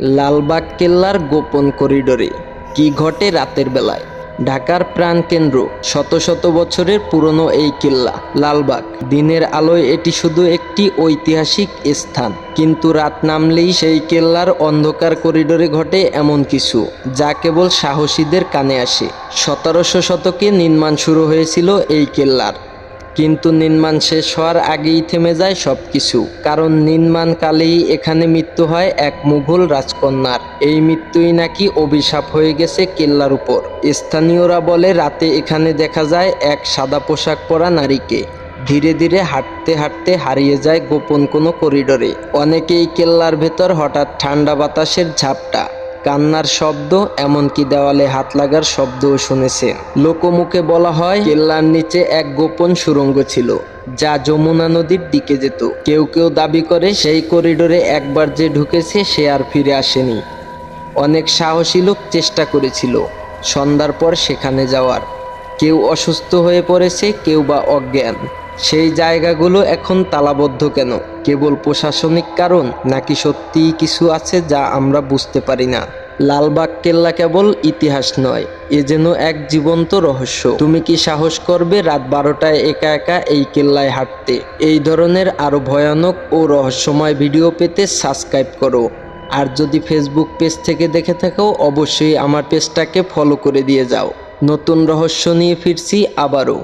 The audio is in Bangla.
লালবাগ কেল্লার গোপন করিডোরে। কি ঘটে রাতের বেলায়? ঢাকার প্রাণকেন্দ্র, শত শত বছরের পুরনো এই কেল্লা, লালবাগ। দিনের আলোয় এটি শুধু একটি ঐতিহাসিক স্থান, কিন্তু রাত নামলেই সেই কেল্লার অন্ধকার করিডোরে ঘটে এমন কিছু, যা কেবল সাহসীদের কানে আসে। সতেরোশো শতকে নির্মাণ শুরু হয়েছিল এই কেল্লার। কিন্তু নির্মাণ শেষ হওয়ার আগেই থেমে যায় সব কিছু কারণ নির্মাণকালেই এখানে মৃত্যু হয় এক মুঘল রাজকন্যার। এই মৃত্যুই নাকি অভিশাপ হয়ে গেছে কেল্লার উপর। স্থানীয়রা বলে, রাতে এখানে দেখা যায় এক সাদা পোশাক পরা নারীকে। ধীরে ধীরে হাঁটতে হাঁটতে হারিয়ে যায় গোপন কোনো করিডোরে। অনেকেই কেল্লার ভেতর হঠাৎ ঠান্ডা বাতাসের ঝাপটা। কান্নার শব্দ, এমনকি দেওয়ালে হাত লাগার শব্দও শুনেছে। লোকমুখে বলা হয়, কেল্লার নিচে এক গোপন সুড়ঙ্গ ছিল, যা যমুনা নদীর দিকে যেত। কেউ কেউ দাবি করে, সেই করিডোরে একবার যে ঢুকেছে, সে আর ফিরে আসেনি। অনেক সাহসী লোক চেষ্টা করেছিল, সন্ধ্যার পর সেখানে যাওয়ার। কেউ অসুস্থ হয়ে পড়েছে, কেউ বা অজ্ঞান। সেই জায়গাগুলো এখন তালাবদ্ধ কেন? কেবল প্রশাসনিক কারণ, নাকি সত্যিই কিছু আছে যা আমরা বুঝতে পারি না? লালবাগ কেল্লা কেবল ইতিহাস নয়, এ যেন এক জীবন্ত রহস্য। তুমি কি সাহস করবে রাত বারোটায় একা একা এই কেল্লায় হাঁটতে? এই ধরনের আরও ভয়ানক ও রহস্যময় ভিডিও পেতে সাবস্ক্রাইব করো। আর যদি ফেসবুক পেজ থেকে দেখে থাকো, অবশ্যই আমার পেজটাকে ফলো করে দিয়ে যাও। নতুন রহস্য নিয়ে ফিরছি আবারও।